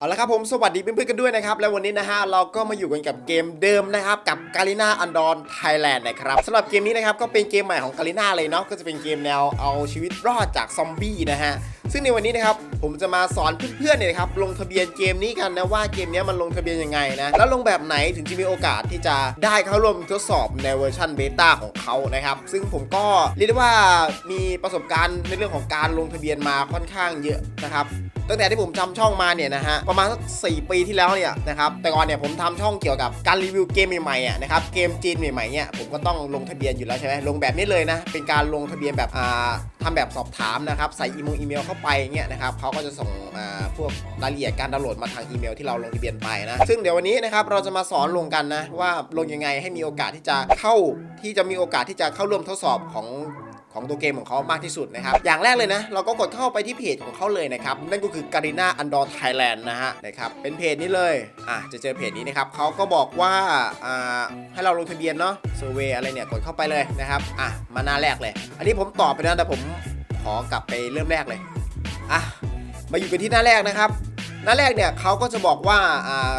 เอาละครับผมสวัสดีเพื่อนๆกันด้วยนะครับ แล้ววันนี้นะฮะเราก็มาอยู่กันกับเกมเดิมนะครับ กับกาลิน่าอันดอนไทยแลนด์นะครับสำหรับเกมนี้นะครับก็เป็นเกมใหม่ของกาลิน่าเลยเนาะก็จะเป็นเกมแนวเอาชีวิตรอดจากซอมบี้นะฮะซึ่งในวันนี้นะครับผมจะมาสอนเพื่อนๆเนี่ยครับลงทะเบียนเกมนี้กันนะว่าเกมนี้มันลงทะเบียนยังไงนะแล้วลงแบบไหนถึงจะมีโอกาสที่จะได้เข้าร่วมทดสอบในเวอร์ชันเบต้าของเขานะครับซึ่งผมก็เรียกได้ว่ามีประสบการณ์ในเรื่องของการลงทะเบียนมาค่อนข้างเยอะนะครับตั้งแต่ที่ผมทำช่องมาเนี่ยนะฮะประมาณสักสปีที่แล้วเนี่ยนะครับแต่ก่อนเนี่ยผมทำช่องเกี่ยวกับการรีวิวเกมใหม่ๆอะนะครับเกมจีนใหม่ๆเนี่ยผมก็ต้องลงทะเบียนอยู่แล้วใช่ไหมลงแบบนี้เลยนะเป็นการลงทะเบียนแบบอ่าทำแบบสอบถามนะครับใส่อีเมลอีเมลเข้าไปเงี้ยนะครับเขาก็จะส่งอ่าพวกรายละเอียดการดาวน์โหลดมาทางอีเมลที่เราลงทะเบียนไปนะซึ่งเดี๋ยววันนี้นะครับเราจะมาสอนลงกันนะว่าลงยังไงให้มีโอกาสที่จะเข้าที่จะมีโอกาสที่จะเข้าร่วมทดสอบของ ของตัวเกมของเขามากที่สุดนะครับ อย่างแรกเลยนะ เราก็กดเข้าไปที่เพจของเขาเลยนะครับ นั่นก็คือ Garena Andor Thailand นะฮะนะครับเป็นเพจนี้เลยอะจะเจอเพจนี้นะครับเขาก็บอกว่าอ่าให้เราลงทะเบียนเนาะเซอร์เวอะไรเนี่ยกดเข้าไปเลยนะครับอะมาหน้าแรกเลย อันนี้ผมตอบไปนะแต่ผมขอกลับไปเริ่มแรกเลยอะมาอยู่กันที่หน้าแรกนะครับ น้าแรกเนี่ยเขาก็จะบอกว่า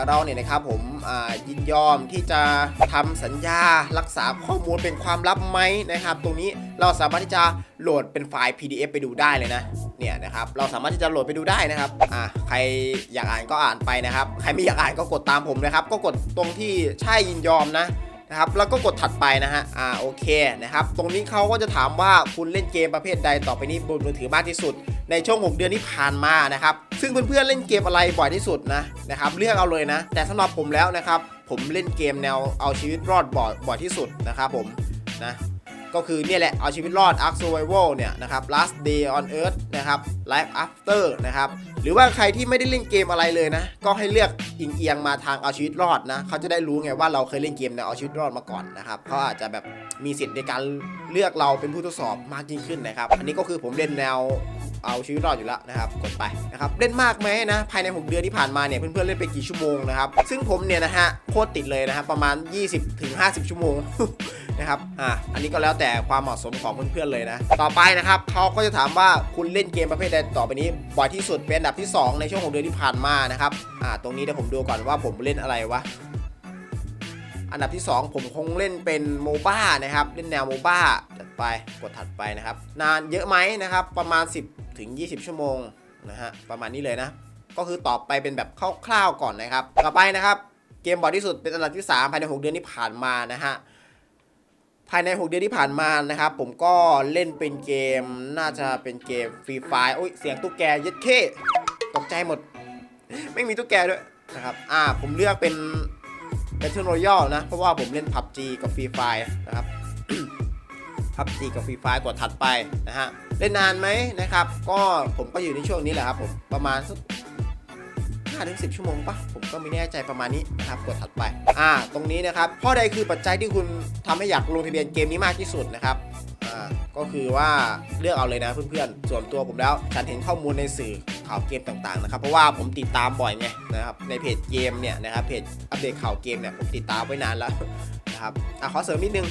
เราเนี่ยนะครับผมยินยอมที่จะทำสัญญารักษาข้อมูลเป็นความลับไหมนะครับ ตรงนี้เราสามารถที่จะโหลดเป็นไฟล์ PDF ไปดูได้เลยนะเนี่ยนะครับเราสามารถที่จะโหลดไปดูได้นะครับอ่าใครอยากอ่านก็อ่านไปนะครับ ใครไม่อยากอ่านก็กดตามผมนะครับ ก็กดตรงที่ใช่ยินยอมนะ นะครับแล้วก็กดถัดไปนะฮะอ่าโอเคนะครับตรงนี้เขาก็จะถามว่าคุณเล่นเกมประเภทใดต่อไปนี้บนมือถือมากที่สุด ในช่วง 6 เดือนที่ผ่านมานะครับซึ่งเพื่อนๆเล่นเกมอะไรบ่อยที่สุดนะนะครับเลือกเอาเลยนะ แต่สำหรับผมแล้วนะครับผมเล่นเกมแนวเอาชีวิตรอดบ่อยบ่อยที่สุดนะครับผมนะก็คือเนี่ยแหละเอาชีวิตรอด Ark Survival เนี่ยนะครับ Last Day on Earth นะครับ Life After นะครับ หรือว่าใครที่ไม่ได้เล่นเกมอะไรเลยนะ ก็ให้เลือกอิงเอียงมาทางเอาชีวิตรอดนะ เขาจะได้รู้ไงว่าเราเคยเล่นเกมแนวเอาชีวิตรอดมาก่อนนะครับเขาอาจจะแบบมีสิทธิ์ในการเลือกเราเป็นผู้ทดสอบมากยิ่งขึ้นนะครับ อันนี้ก็คือผมเล่นแนวเอาชีวิตรอดอยู่แล้วนะครับกดไปนะครับเล่นมากไหมนะ ภายใน 6 เดือนที่ผ่านมาเนี่ยเพื่อนๆเล่นไปกี่ชั่วโมงนะครับซึ่งผมเนี่ยนะฮะโคตรติดเลยนะครับประมาณ 20-50 ชั่วโมงนะครับอ่าอันนี้ก็แล้วแต่ความเหมาะสมของเพื่อนๆเลยนะ ต่อไปนะครับเขาก็จะถามว่าคุณเล่นเกมประเภทใดต่อไปนี้บ่อยที่สุดเป็นอันดับที่ 2 ในช่วงของเดือนที่ผ่านมานะครับอ่าตรงนี้เดี๋ยวผมดูก่อนว่าผมเล่นอะไรวะอันดับที่ 2 ผมคงเล่นเป็นโมบ้านะครับ เล่นแนวโมบ้าจัดไปกดถัดไปนะครับ นานเยอะไหมนะครับ ประมาณ 10ถึง20 ชั่วโมงนะฮะประมาณนี้เลยนะ ก็คือตอบไปเป็นแบบคร่าวๆก่อนนะครับ ต่อไปนะครับ เกมบ่อยที่สุดเป็นอันดับที่ 3 ภายใน 6 เดือนที่ผ่านมานะฮะภายใน 6 เดือนที่ผ่านมานะครับผมก็เล่นเป็นเกมน่าจะเป็นเกมฟรีไฟโอ้ยเสียงตุ๊กแกยัดเข้ ตกใจหมด ไม่มีตุ๊กแกด้วยนะครับ อ่า ผมเลือกเป็น Battle Royale นะ เพราะว่าผมเล่น PUBG กับ Free Fire นะครับ PUBG กับ Free Fire กดถัดไปนะฮะ เล่นนานไหมนะครับ ก็ผมก็อยู่ในช่วงนี้แหละครับผมประมาณสัก5ถึง10ชั่วโมงปะผมก็ไม่แน่ใจประมาณนี้นะครับกดถัดไป อ่า ตรงนี้นะครับข้อใดคือปัจจัยที่คุณทำให้อยากลงทะเบียนเกมนี้มากที่สุดนะครับ อ่า ก็คือว่าเลือกเอาเลยนะเพื่อนๆ ส่วนตัวผมแล้วฉันเห็นข้อมูลในสื่อ ข่าวเกมต่างๆนะครับเพราะว่าผมติดตามบ่อยไงนะครับในเพจเกมเนี่ยนะครับเพจอัปเดตข่าวเกมเนี่ยผมติดตามไว้นานแล้วนะครับอะขอเสริมนิดนึง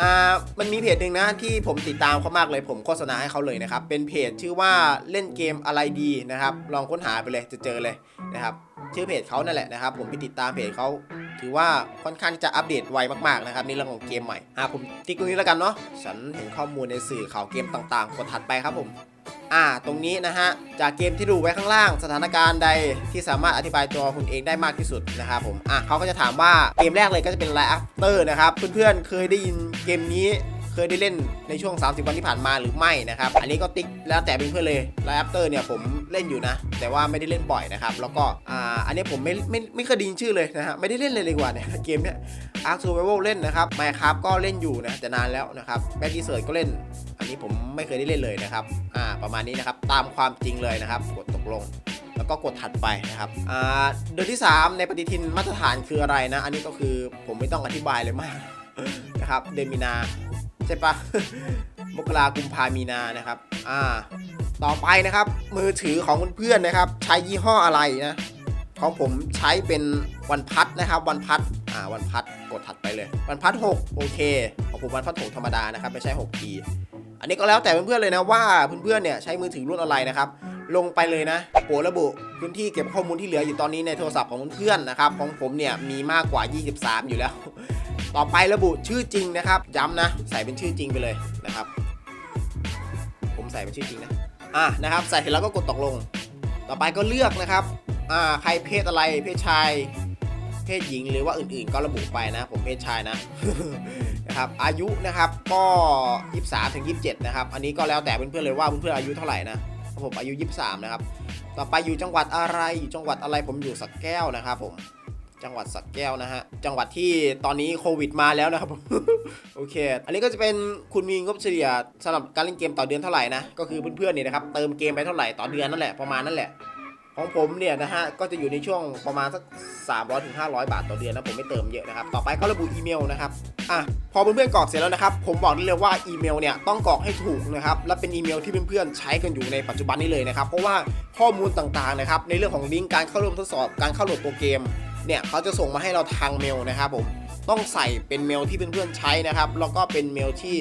อ่ามันมีเพจหนึ่งนะที่ผมติดตามเขามากเลยผมโฆษณาให้เขาเลยนะครับเป็นเพจชื่อว่าเล่นเกมอะไรดีนะครับลองค้นหาไปเลยจะเจอเลยนะครับชื่อเพจเขานั่นแหละนะครับผมไปติดตามเพจเขาถือว่าค่อนข้างจะอัปเดตไวมากๆนะครับในเรื่องของเกมใหม่อ่าผมติ๊กตรงนี้แล้วกันเนาะฉันเห็นข้อมูลในสื่อข่าวเกมต่างๆกดถัดไปครับผม อ่า ตรงนี้นะฮะ จากเกมที่ดูไว้ข้างล่าง สถานการณ์ใดที่สามารถอธิบายตัวคุณเองได้มากที่สุดนะครับผม อะเขาก็จะถามว่าเกมแรกเลยก็จะเป็น Life After นะครับ เพื่อนๆ เคยได้ยินเกมนี้เคยได้เล่นในช่วง 30 วันที่ผ่านมาหรือไม่นะครับ อันนี้ก็ติ๊กแล้วแต่เป็นเพื่อนเลย Life After เนี่ยผมเล่นอยู่นะ แต่ว่าไม่ได้เล่นบ่อยนะครับ แล้วก็ อ่า อันนี้ผมไม่ไม่ไม่เคยดินชื่อเลยนะฮะ ไม่ได้เล่นเลยเลยดีกว่าเนี่ยเกมเนี้ย Ark Survival เล่นนะครับ Minecraft ก็เล่นอยู่นะแต่นานแล้วนะครับ b a t t l e Search ก็เล่น อันนี้ผมไม่เคยได้เล่นเลยนะครับอ่าประมาณนี้นะครับตามความจริงเลยนะครับกดตกลงแล้วก็กดถัดไปนะครับ อ่า เดือนที่ 3 ในปฏิทินมาตรฐานคืออะไรนะ อันนี้ก็คือผมไม่ต้องอธิบายเลยมากนะครับ เดือนมีนาใช่ปะมกรากุมภามีนานะครับ อ่า ต่อไปนะครับ มือถือของเพื่อนๆนะครับ ใช้ยี่ห้ออะไรนะ ของผมใช้เป็นวันพัดนะครับ วันพัดาวันพัดกดถัดไปเลย วันพัด6โอเคของผมวันพัด6ธรรมดานะครับไม่ใช่ 6G อันนี้ก็แล้วแต่เพื่อนๆเลยนะว่าเพื่อนๆเนี่ยใช้มือถือรุ่นอะไรนะครับลงไปเลยนะโปรระบุพื้นที่เก็บข้อมูลที่เหลืออยู่ตอนนี้ในโทรศัพท์ของเพื่อนนะครับของผมเนี่ยมีมากกว่า 23 อยู่แล้ว ต่อไประบุชื่อจริงนะครับ ย้ำนะ ใส่เป็นชื่อจริงไปเลยนะครับ ผมใส่เป็นชื่อจริงนะอะนะครับ ใส่เสร็จแล้วก็กดตกลง ต่อไปก็เลือกนะครับอ่าใครเพศอะไรเพศชาย เพศหญิงหรือว่าอื่นๆ ก็ระบุไปนะ ผมเพศชายนะนะครับอายุนะครับก็ 23ถึง27 นะครับ อันนี้ก็แล้วแต่เพื่อนๆเลยว่าเพื่อนๆอายุเท่าไหร่นะผมอายุ 23 นะครับ ต่อไปอยู่จังหวัดอะไรอยู่จังหวัดอะไรผมอยู่สักแก้วนะครับผมจังหวัดสักแก้วนะฮะ จังหวัดที่ตอนนี้โควิดมาแล้วนะครับ โอเค อันนี้ก็จะเป็นคุณมีงบเฉลี่ยสำหรับการเล่นเกมต่อเดือนเท่าไหร่นะ ก็คือเพื่อนๆเนี่ยนะครับ เติมเกมไปเท่าไหร่ต่อเดือนนั่นแหละ ประมาณนั่นแหละ ของผมเนี่ยนะฮะก็จะอยู่ในช่วงประมาณสัก 300ถึง500 บาทต่อเดือนนะผมไม่เติมเยอะนะครับ ต่อไปก็ระบุอีเมลนะครับอะพอเพื่อนๆกรอกเสร็จแล้วนะครับ ผมบอกได้เลยว่าอีเมลเนี่ยต้องกรอกให้ถูกนะครับและเป็นอีเมลที่เพื่อนๆใช้กันอยู่ในปัจจุบันนี้เลยนะครับ เพราะว่าข้อมูลต่างๆนะครับในเรื่องของลิงก์การเข้าร่วมทดสอบการเข้าโหลดตัวเกมเนี่ยเขาจะส่งมาให้เราทางเมลนะครับผมต้องใส่เป็นเมลที่เพื่อนๆใช้นะครับ แล้วก็เป็นเมลที่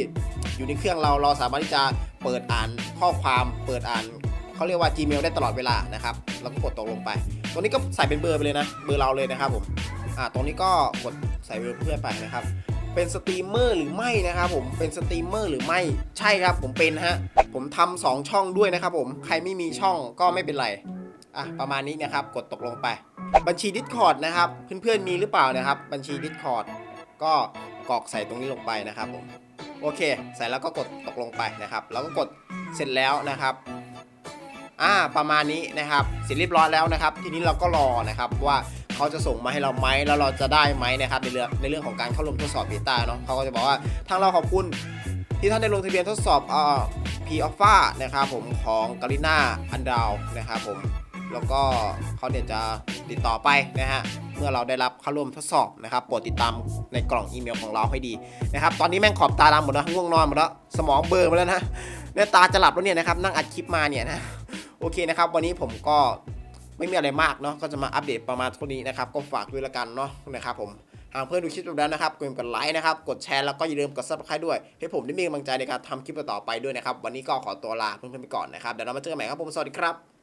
อยู่ในเครื่องเราเราสามารถที่จะเปิดอ่านข้อความเปิดอ่าน เขาเรียกว่า Gmail ได้ตลอดเวลานะครับแล้วก็กดตกลงไป ตรงนี้ก็ใส่เป็นเบอร์ไปเลยนะ เบอร์เราเลยนะครับผมอ่าตรงนี้ก็กดใส่เบอร์เพื่อนไปนะครับเป็นสตรีมเมอร์หรือไม่นะครับผมเป็นสตรีมเมอร์หรือไม่ใช่ครับผมเป็นฮะผมทำสองช่องด้วยนะครับผมใครไม่มีช่องก็ไม่เป็นไรอะประมาณนี้นะครับกดตกลงไป บัญชี Discord นะครับเพื่อนๆมีหรือเปล่านะครับ บัญชี Discord ก็กรอกใส่ตรงนี้ลงไปนะครับผมโอเค ใส่แล้วก็กดตกลงไปนะครับ แล้วก็กดเสร็จแล้วนะครับ อ่าประมาณนี้นะครับเสร็จเรียบร้อยแล้วนะครับ ทีนี้เราก็รอนะครับว่าเขาจะส่งมาให้เราไหมแล้วเราจะได้ไหมนะครับในเรื่องในเรื่องของการเข้าร่วมทดสอบเบต้าเนาะเขาก็จะบอกว่าทางเราขอบคุณที่ท่านได้ลงทะเบียนทดสอบเอ่อพีออฟฟ้านะครับผมของกาลิน่าอันดาวนะครับผมแล้วก็เขาเนี่ยวจะติดต่อไปนะฮะเมื่อเราได้รับเข้าร่วมทดสอบนะครับโปรดติดตามในกล่องอีเมลของเราให้ดีนะครับตอนนี้แม่งขอบตาดำหมดแล้วง่วงนอนหมดแล้วสมองเบลอร์มแล้วนะเนี่ยตาจะหลับแล้วเนี่ยนะครับนั่งอัดคลิปมาเนี่ยนะ โอเคนะครับ วันนี้ผมก็ไม่มีอะไรมากเนาะก็จะมาอัปเดตประมาณเท่านี้นะครับ ก็ฝากด้วยละกันเนาะนะครับผมหากเพื่อนดูคลิปจบแล้วนะครับกดกดไลค์นะครับ กดแชร์แล้วก็อย่าลืมกด subscribe ด้วย ให้ผมได้มีกำลังใจในการทำคลิปต่อไปด้วยนะครับ วันนี้ก็ขอตัวลาเพื่อนๆไปก่อนนะครับ เดี๋ยวเรามาเจอกันใหม่ครับผม สวัสดีครับ